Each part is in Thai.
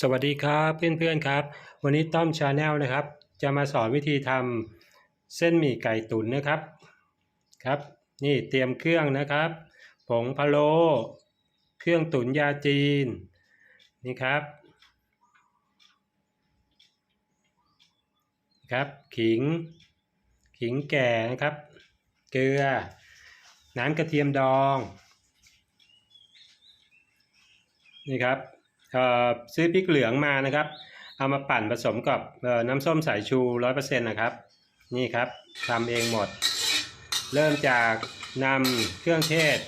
สวัสดีครับเพื่อนๆครับ วันนี้ต้อมชาแนลนะครับ จะมาสอนวิธีทำเส้นหมี่ไก่ตุ๋นนะครับครับ นี่เตรียมเครื่องนะครับ ผงพะโล้เครื่องตุ๋นยาจีนนี่ครับครับขิง ขิงแก่นะครับ เกลือ น้ำกระเทียมดอง นี่ครับ ซื้อพริกเหลืองมานะครับ เอามาปั่นผสมกับน้ำส้มสายชูร้อยเปอร์เซ็นต์นะครับ นี่ครับทำเองหมด เริ่มจากนำเครื่องเทศ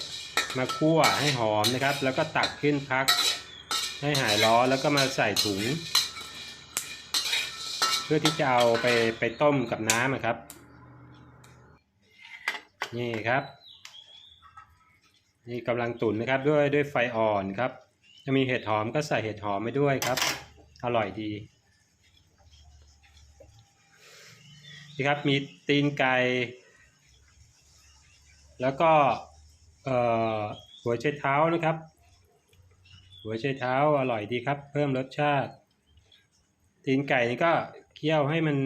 มาคั่วให้หอมนะครับ แล้วก็ตักขึ้นพัก ให้หายร้อนแล้วก็มาใส่ถุง เพื่อที่จะเอาไปไปต้มกับน้ำนะครับ นี่ครับ นี่กำลังตุ๋นนะครับด้วยด้วยไฟอ่อนครับ ถ้ามีเห็ดหอมก็ใส่เห็ดหอมไปด้วยครับ อร่อยดีนี่ครับมีตีนไก่แล้วก็หัวไชเท้านะครับ หัวไชเท้าอร่อยดีครับ เพิ่มรสชาติ ตีนไก่นี่ก็เคี่ยวให้มัน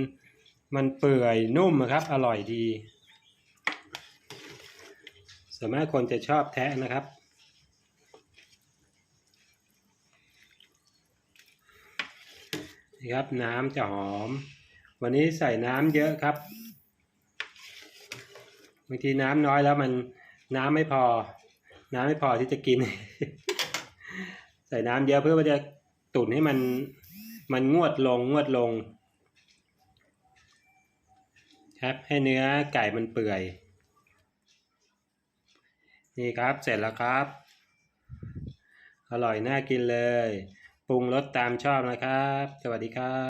มันเปื่อยนุ่มอะครับ อร่อยดีส่วนมากคนจะชอบแทะนะครับ นี่ครับ น้ำจะหอม วันนี้ใส่น้ำเยอะครับบางทีน้ำน้อยแล้วมันน้ำไม่พอ น้ำไม่พอที่จะกิน ใส่น้ำเยอะเพื่อว่าจะตุ๋นให้มันมันงวดลงงวดลง ครับให้เนื้อไก่มันเปื่อย นี่ครับเสร็จแล้วครับ อร่อยน่ากินเลย ปรุงรสตามชอบนะครับ สวัสดีครับ